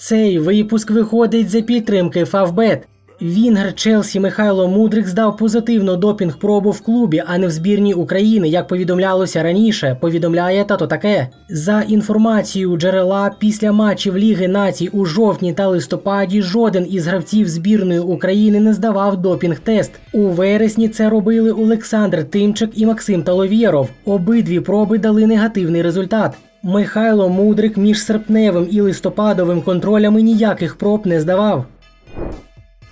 Цей випуск виходить за підтримки Фавбет. Вінгер Челсі Михайло Мудрик здав позитивну допінг-пробу в клубі, а не в збірній України, як повідомлялося раніше. Повідомляє тато таке. За інформацією джерела, після матчів Ліги націй у жовтні та листопаді жоден із гравців збірної України не здавав допінг-тест. У вересні це робили Олександр Тимчик і Максим Таловєров. Обидві проби дали негативний результат. Михайло Мудрик між серпневим і листопадовим контролями ніяких проб не здавав.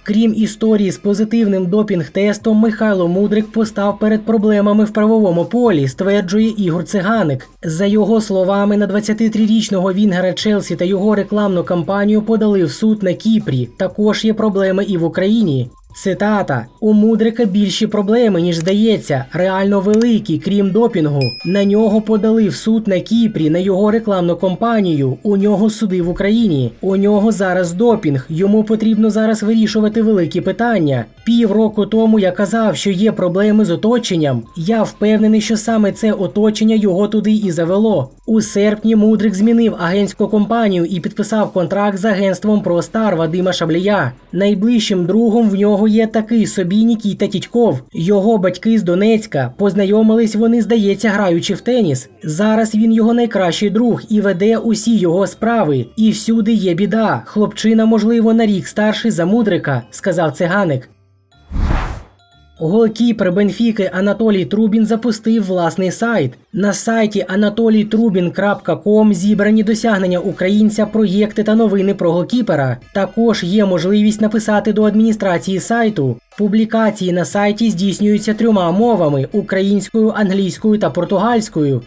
Крім історії з позитивним допінг-тестом, Михайло Мудрик постав перед проблемами в правовому полі, стверджує Ігор Циганик. За його словами, на 23-річного Вінгера Челсі та його рекламну кампанію подали в суд на Кіпрі. Також є проблеми і в Україні. Цитата: у Мудрика більші проблеми, ніж здається, реально великі, крім допінгу. На нього подали в суд на Кіпрі, на його рекламну кампанію. У нього суди в Україні. У нього зараз допінг. Йому потрібно зараз вирішувати великі питання. Півроку тому я казав, що є проблеми з оточенням. Я впевнений, що саме це оточення його туди і завело. У серпні Мудрик змінив агентську компанію і підписав контракт з агентством ProStar Вадима Шаблія. Найближчим другом в нього є такий собі Нікіта Тітьков. Його батьки з Донецька. Познайомились вони, здається, граючи в теніс. Зараз він його найкращий друг і веде усі його справи. І всюди є біда. Хлопчина, можливо, на рік старший за Мудрика, сказав циганик. Голкіпер Бенфіки Анатолій Трубін запустив власний сайт. На сайті anatolійтрубін.com зібрані досягнення українця, проєкти та новини про голкіпера. Також є можливість написати до адміністрації сайту. Публікації на сайті здійснюються трьома мовами: українською, англійською та португальською.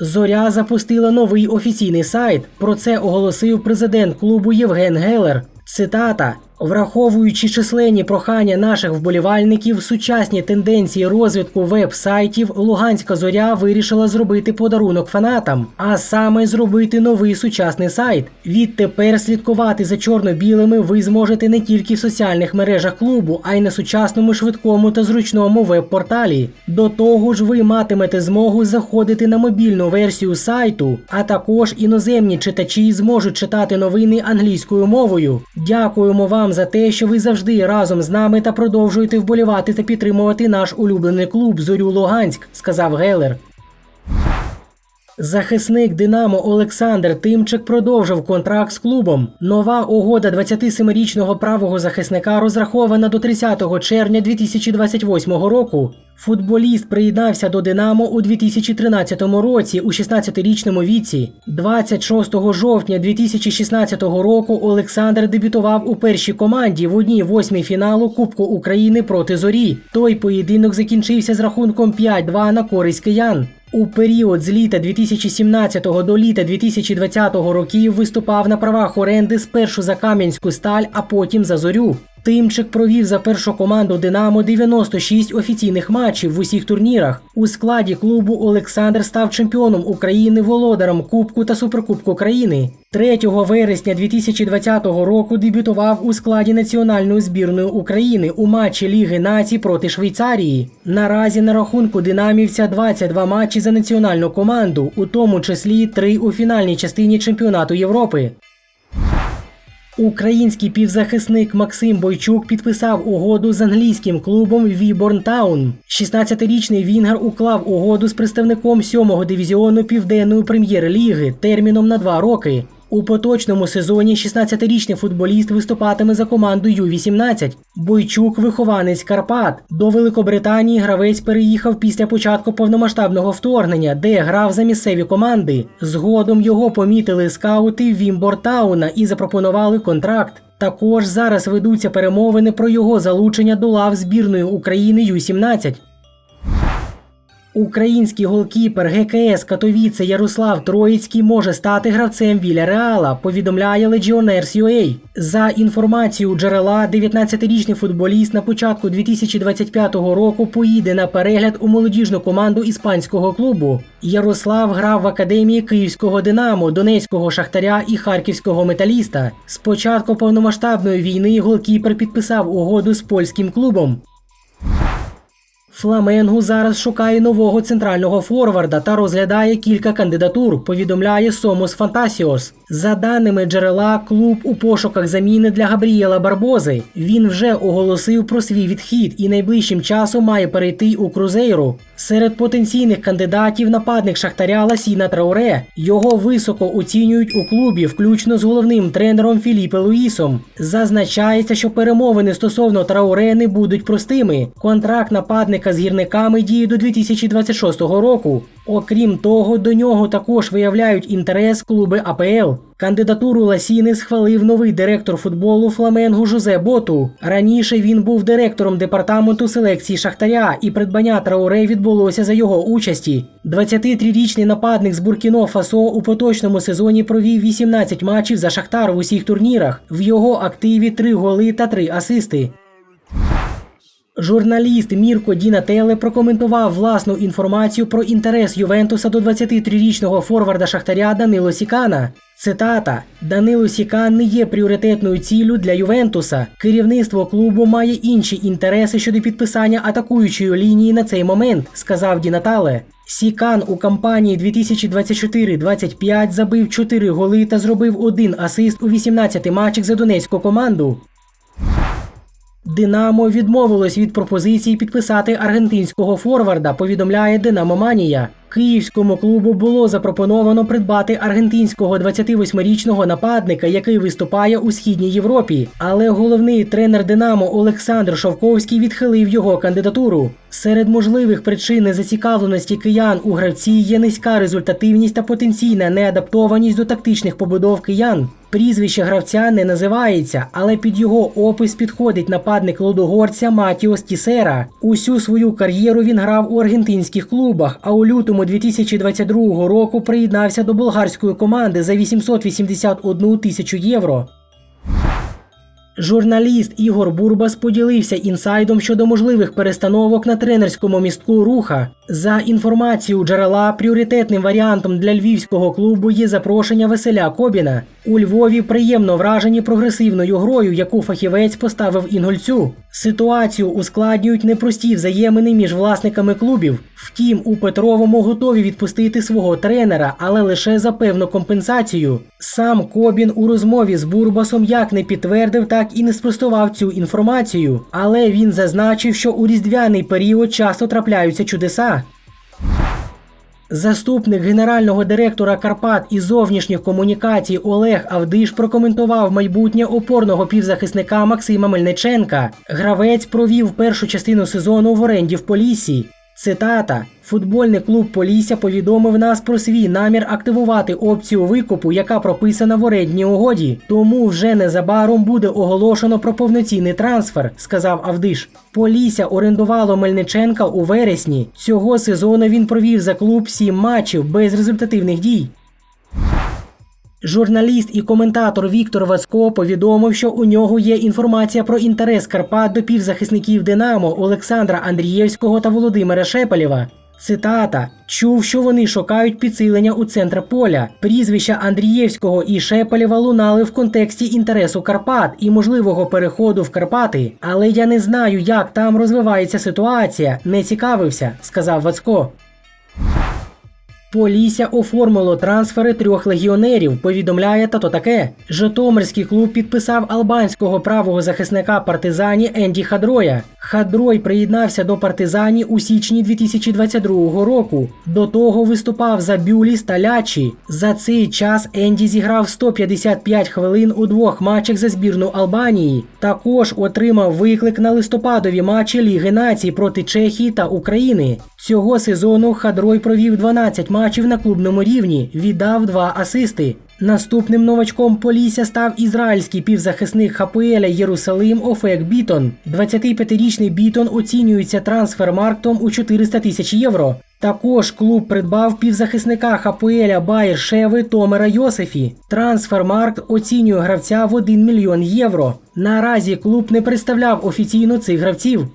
Зоря запустила новий офіційний сайт. Про це оголосив президент клубу Євген Гелер. Цитата. Враховуючи численні прохання наших вболівальників, сучасні тенденції розвитку веб-сайтів, Луганська зоря вирішила зробити подарунок фанатам, а саме зробити новий сучасний сайт. Відтепер слідкувати за чорно-білими ви зможете не тільки в соціальних мережах клубу, а й на сучасному, швидкому та зручному веб-порталі. До того ж, ви матимете змогу заходити на мобільну версію сайту, а також іноземні читачі зможуть читати новини англійською мовою. Дякуємо вам за те, що ви завжди разом з нами та продовжуєте вболівати та підтримувати наш улюблений клуб Зорю Луганськ, сказав Гелер. Захисник Динамо Олександр Тимчик продовжив контракт з клубом. Нова угода 27-річного правого захисника розрахована до 30 червня 2028 року. Футболіст приєднався до Динамо у 2013 році у 16-річному віці. 26 жовтня 2016 року Олександр дебютував у першій команді в одній восьмій фіналу Кубку України проти Зорі. Той поєдинок закінчився з рахунком 5-2 на користь киян. У період з літа 2017 до літа 2020 років виступав на правах оренди спершу за Кам'янську сталь, а потім за зорю. Тимчик провів за першу команду Динамо 96 офіційних матчів в усіх турнірах. У складі клубу Олександр став чемпіоном України, володарем Кубку та Суперкубку країни. 3 вересня 2020 року дебютував у складі національної збірної України у матчі Ліги націй проти Швейцарії. Наразі на рахунку динамівця 22 матчі за національну команду, у тому числі 3 у фінальній частині чемпіонату Європи. Український півзахисник Максим Бойчук підписав угоду з англійським клубом Віборн Таун. 16-річний Вінгар уклав угоду з представником 7-го дивізіону Південної прем'єр-ліги терміном на два роки. У поточному сезоні 16-річний футболіст виступатиме за команду Ю-18. Бойчук вихованець Карпат. До Великобританії гравець переїхав після початку повномасштабного вторгнення, де грав за місцеві команди. Згодом його помітили скаути Вімбортауна і запропонували контракт. Також зараз ведуться перемовини про його залучення до лав збірної України Ю-17. Український голкіпер ГКС Катовіце Ярослав Троїцький може стати гравцем Віля Реала, повідомляє Legionnaires.ua. За інформацією джерела, 19-річний футболіст на початку 2025 року поїде на перегляд у молодіжну команду іспанського клубу. Ярослав грав в академії Київського Динамо, Донецького Шахтаря і Харківського металіста. З початку повномасштабної війни голкіпер підписав угоду з польським клубом. Фламенгу зараз шукає нового центрального форварда та розглядає кілька кандидатур, повідомляє Сомос Фантасіос. За даними джерела, клуб у пошуках заміни для Габрієла Барбози. Він вже оголосив про свій відхід і найближчим часом має перейти у Крузейру. Серед потенційних кандидатів нападник Шахтаря Ласіна Трауре. Його високо оцінюють у клубі, включно з головним тренером Філіпе Луїсом. Зазначається, що перемовини стосовно Трауре не будуть простими. Контракт нападника з гірниками діє до 2026 року. Окрім того, до нього також виявляють інтерес клуби АПЛ. Кандидатуру Ласіни схвалив новий директор футболу Фламенгу Жозе Боту. Раніше він був директором департаменту селекції Шахтаря, і придбання Трауре відбулося за його участі. 23-річний нападник з Буркіно Фасо у поточному сезоні провів 18 матчів за Шахтар в усіх турнірах. В його активі 3 голи та 3 асисти. Журналіст Мірко Дінателе прокоментував власну інформацію про інтерес Ювентуса до 23-річного форварда Шахтаря Данило Сікана. Цитата: Данило Сікан не є пріоритетною ціллю для Ювентуса. Керівництво клубу має інші інтереси щодо підписання атакуючої лінії на цей момент, сказав Дінатале. Сікан у кампанії 2024-25 забив 4 голи та зробив один асист у 18 матчах за донецьку команду. Динамо відмовилось від пропозиції підписати аргентинського форварда, повідомляє Динамо Манія. Київському клубу було запропоновано придбати аргентинського 28-річного нападника, який виступає у східній Європі. Але головний тренер Динамо Олександр Шовковський відхилив його кандидатуру. Серед можливих причин незацікавленості киян у гравці є низька результативність та потенційна неадаптованість до тактичних побудов киян. Прізвище гравця не називається, але під його опис підходить нападник лодогорця Матіос Тісера. Усю свою кар'єру він грав у аргентинських клубах, а у лютому 2022 року приєднався до болгарської команди за 881 тисячу євро. Журналіст Ігор Бурбас поділився інсайдом щодо можливих перестановок на тренерському містку руха. За інформацією джерела, пріоритетним варіантом для львівського клубу є запрошення Веселя Кобіна. У Львові приємно вражені прогресивною грою, яку фахівець поставив інгольцю. Ситуацію ускладнюють непрості взаємини між власниками клубів. Втім, у Петровому готові відпустити свого тренера, але лише за певну компенсацію. Сам Кобін у розмові з Бурбасом як не підтвердив, так і не спростував цю інформацію. Але він зазначив, що у різдвяний період часто трапляються чудеса. Заступник генерального директора Карпат і зовнішніх комунікацій Олег Авдиш прокоментував майбутнє опорного півзахисника Максима Мельниченка. Гравець провів першу частину сезону в оренді в Поліссі. Цитата: Футбольний клуб Полісся повідомив нас про свій намір активувати опцію викупу, яка прописана в орендній угоді. Тому вже незабаром буде оголошено про повноцінний трансфер, сказав Авдиш. Полісся орендувало Мельниченка у вересні. Цього сезону він провів за клуб сім матчів без результативних дій. Журналіст і коментатор Віктор Вацько повідомив, що у нього є інформація про інтерес Карпат до півзахисників Динамо Олександра Андрієвського та Володимира Шепелєва. Цитата: чув, що вони шукають підсилення у центр поля. Прізвища Андрієвського і Шепелєва лунали в контексті інтересу Карпат і можливого переходу в Карпати. Але я не знаю, як там розвивається ситуація. Не цікавився, сказав Вацько. Полісся оформило трансфери трьох легіонерів. Повідомляє тато таке. Житомирський клуб підписав албанського правого захисника партизані Енді Хадроя. Хадрой приєднався до партизані у січні 2022 року. До того виступав за Бюліс та Лячі. За цей час Енді зіграв 155 хвилин у двох матчах за збірну Албанії. Також отримав виклик на листопадові матчі Ліги націй проти Чехії та України. Цього сезону Хадрой провів 12 матчів на клубному рівні, віддав два асисти. Наступним новачком Полісся став ізраїльський півзахисник Хапуеля Єрусалим Офек Бітон. 25-річний Бітон оцінюється трансфермарктом у 400 тисяч євро. Також клуб придбав півзахисника Хапуеля Байер Шеви Томера Йосифі. Трансфермаркт оцінює гравця в 1 мільйон євро. Наразі клуб не представляв офіційно цих гравців.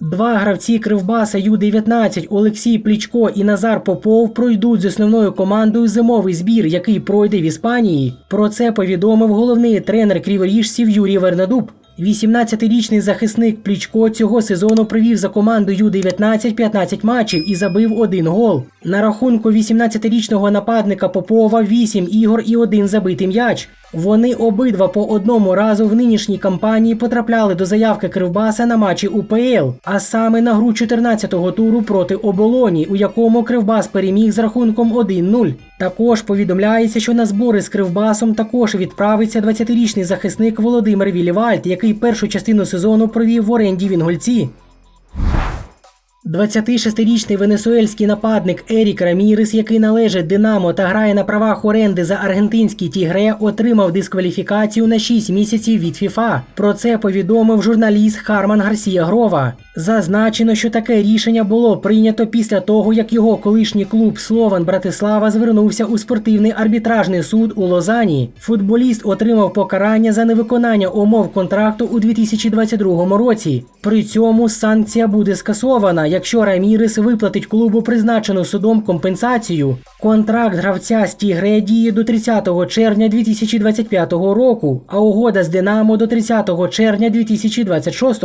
Два гравці Кривбаса Ю-19 Олексій Плічко і Назар Попов пройдуть з основною командою зимовий збір, який пройде в Іспанії. Про це повідомив головний тренер криворіжців Юрій Вернедуб. 18-річний захисник Плічко цього сезону провів за команду Ю-19 15 матчів і забив один гол. На рахунку 18-річного нападника Попова 8 ігор і один забитий м'яч. Вони обидва по одному разу в нинішній кампанії потрапляли до заявки Кривбаса на матчі УПЛ, а саме на гру 14-го туру проти оболоні, у якому Кривбас переміг з рахунком 1-0. Також повідомляється, що на збори з Кривбасом також відправиться 20-річний захисник Володимир Вілівальд, який першу частину сезону провів в оренді в Інгульці. 26-річний венесуельський нападник Ерік Рамірес, який належить Динамо та грає на правах оренди за аргентинський Тігре, отримав дискваліфікацію на 6 місяців від ФІФА. Про це повідомив журналіст Харман Гарсія Грова. Зазначено, що таке рішення було прийнято після того, як його колишній клуб Слован Братислава звернувся у спортивний арбітражний суд у Лозані. Футболіст отримав покарання за невиконання умов контракту у 2022 році. При цьому санкція буде скасована, якщо Рамірес виплатить клубу призначену судом компенсацію. Контракт гравця з Тігре діє до 30 червня 2025 року, а угода з Динамо до 30 червня 2026.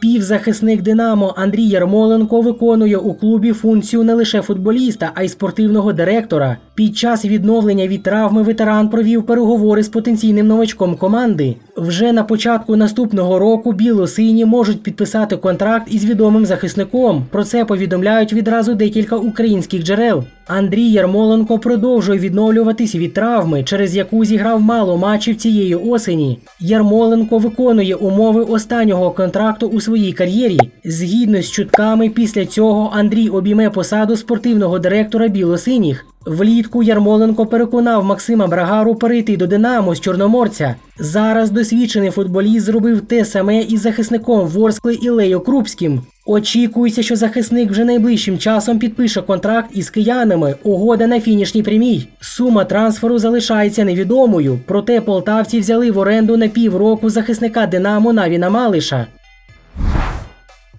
Півзахисник Динамо Андрій Ярмоленко виконує у клубі функцію не лише футболіста, а й спортивного директора. Під час відновлення від травми ветеран провів переговори з потенційним новачком команди. Вже на початку наступного року біло-сині можуть підписати контракт із відомим захисником. Про це повідомляють відразу декілька українських джерел. Андрій Ярмоленко продовжує відновлюватись від травми, через яку зіграв мало матчів цієї осені. Ярмоленко виконує умови останнього контракту у своїй кар'єрі. Згідно з чутками, після цього Андрій обійме посаду спортивного директора білосиніх. Влітку Ярмоленко переконав Максима Брагару перейти до Динамо з Чорноморця. Зараз досвідчений футболіст зробив те саме із захисником Ворскли Ілею Крупським. Очікується, що захисник вже найближчим часом підпише контракт із киянами. Угода на фінішній прямій. Сума трансферу залишається невідомою. Проте полтавці взяли в оренду на півроку захисника Динамо Навіна Малиша.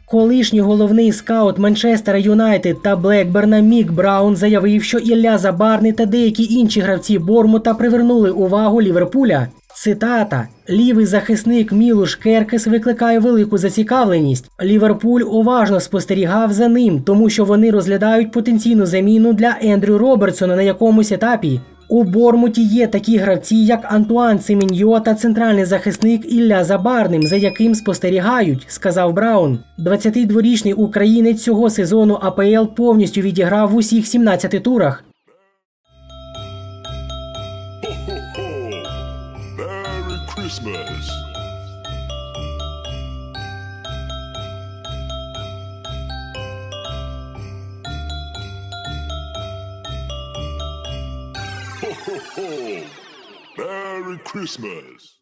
Колишній головний скаут Манчестера Юнайтед та Блекберна Мік Браун заявив, що Ілля Забарний та деякі інші гравці Бормута привернули увагу Ліверпуля. Цитата: Лівий захисник Мілуш Керкес викликає велику зацікавленість. Ліверпуль уважно спостерігав за ним, тому що вони розглядають потенційну заміну для Ендрю Робертсона на якомусь етапі. У Бормуті є такі гравці, як Антуан Семеньо та центральний захисник Ілля Забарним, за яким спостерігають, сказав Браун. 22-річний українець цього сезону АПЛ повністю відіграв в усіх 17 турах. Christmas. Ho, ho, ho. Merry Christmas.